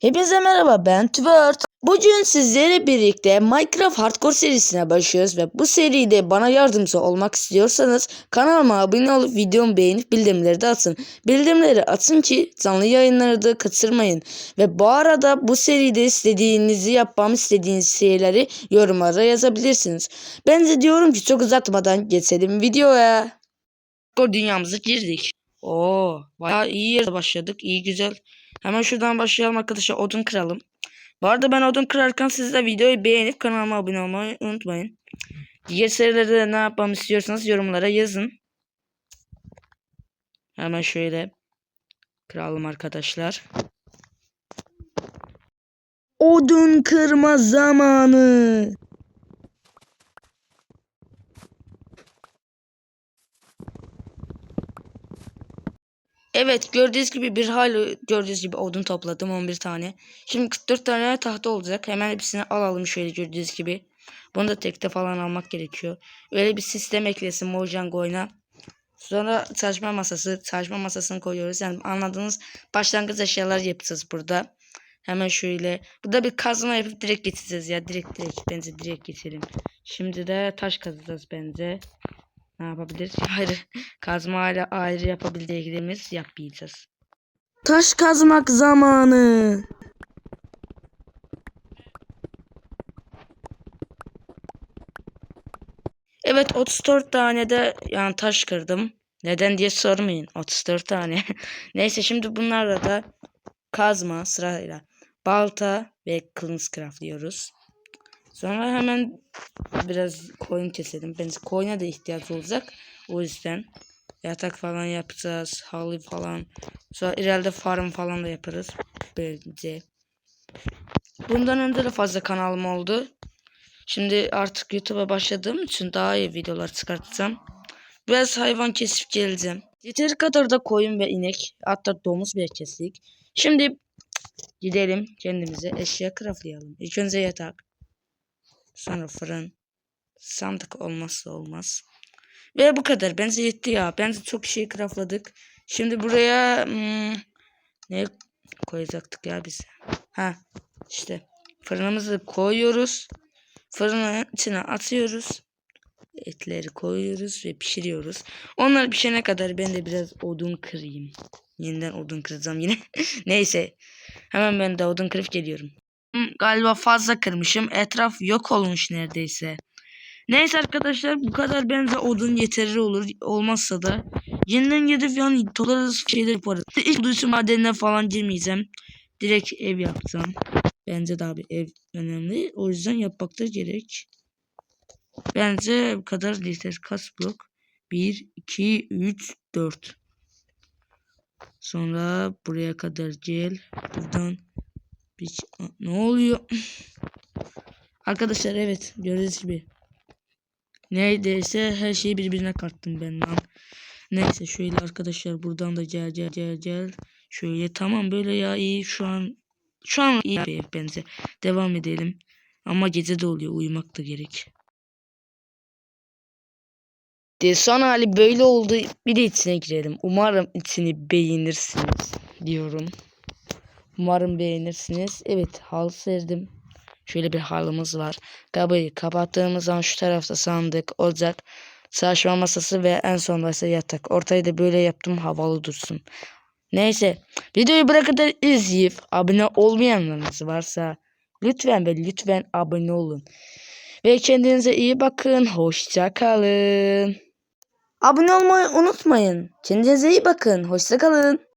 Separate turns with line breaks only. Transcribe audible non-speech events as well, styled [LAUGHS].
Hepinize merhaba ben Tüvert. Bugün sizlerle birlikte Minecraft Hardcore serisine başlıyoruz ve bu seride bana yardımcı olmak istiyorsanız kanalıma abone olup videomu beğenip bildirimleri de atın. Bildirimleri atın ki canlı yayınları da kaçırmayın. Ve bu arada bu seride istediğinizi yapmamı istediğiniz şeyleri yorumlara yazabilirsiniz. Ben de diyorum ki çok uzatmadan geçelim videoya. Hardcore dünyamıza girdik. Oo, bayağı iyi yerde başladık. İyi güzel. Hemen şuradan başlayalım arkadaşlar. Odun kıralım. Bu arada ben odun kırarken siz de videoyu beğenip kanalıma abone olmayı unutmayın. Diğer serilerde de ne yapmamı istiyorsanız yorumlara yazın. Hemen şöyle kıralım arkadaşlar. Odun kırma zamanı. Evet gördüğünüz gibi bir hal gördüğünüz gibi odun topladım 11 tane. Şimdi 44 tane tahta olacak. Hemen hepsini alalım şöyle gördüğünüz gibi. Bunu da tekte falan almak gerekiyor. Öyle bir sistem eklesin Mojang oyuna. Sonra çalışma masası, çalışma masasını koyuyoruz. Yani anladığınız başlangıç eşyalar yapacağız burada. Hemen şöyle. Burada bir kazma yapıp direkt getireceğiz ya. Direkt direkt bence direkt geçelim. Şimdi de taş kazacağız bence. Ne yapabiliriz? Hayır. Kazma ile ayrı yapabildiğimiz yapmayacağız. Taş kazmak zamanı. Evet 34 tane de yani taş kırdım. Neden diye sormayın. 34 tane. [LAUGHS] Neyse şimdi bunlarla da kazma sırayla balta ve kılıç craftlıyoruz. Sonra hemen biraz koyun keselim. Bence koyuna da ihtiyaç olacak. O yüzden yatak falan yapacağız. Halı falan. Sonra ileride farm falan da yaparız. Bence. Bundan önce de fazla kanalım oldu. Şimdi artık YouTube'a başladığım için daha iyi videolar çıkartacağım. Biraz hayvan kesip geleceğim. Yeteri kadar da koyun ve inek. Hatta domuz bile kestik. Şimdi gidelim kendimize eşya craftlayalım. İlk önce yatak. Sonra fırın. Sandık olmazsa olmaz. Ve bu kadar. Bence yetti ya. Bence çok şey craftladık. Şimdi buraya hmm, ne koyacaktık ya biz? Ha işte fırınımızı koyuyoruz. Fırının içine atıyoruz. Etleri koyuyoruz ve pişiriyoruz. Onlar pişene kadar ben de biraz odun kırayım. Yeniden odun kıracağım yine. [LAUGHS] Neyse. Hemen ben de odun kırıp geliyorum. Galiba fazla kırmışım. Etraf yok olmuş neredeyse. Neyse arkadaşlar bu kadar bence odun yeterli olur. Olmazsa da yeniden gidip yani tolarız şeyler yaparız. İlk duysu madenine falan girmeyeceğim. Direkt ev yapacağım. Bence de abi ev önemli. O yüzden yapmak da gerek. Bence bu kadar yeter. Kaç blok? 1, 2, 3, 4. Sonra buraya kadar gel. Buradan bir... Ne oluyor? Arkadaşlar evet gördüğünüz gibi. Neredeyse her şeyi birbirine kattım ben lan. Neyse şöyle arkadaşlar buradan da gel gel gel gel. Şöyle tamam böyle ya iyi şu an şu an iyi bir bence. Devam edelim. Ama gece de oluyor uyumak da gerek. De son hali böyle oldu. Bir de içine girelim. Umarım içini beğenirsiniz diyorum. Umarım beğenirsiniz. Evet hal serdim. Şöyle bir halımız var. Kapıyı kapattığımız zaman şu tarafta sandık, ocak, çalışma masası ve en sonunda ise yatak. Ortayı da böyle yaptım havalı dursun. Neyse videoyu buraya kadar izleyip abone olmayanlarınız varsa lütfen ve lütfen abone olun. Ve kendinize iyi bakın. Hoşça kalın. Abone olmayı unutmayın. Kendinize iyi bakın. Hoşça kalın.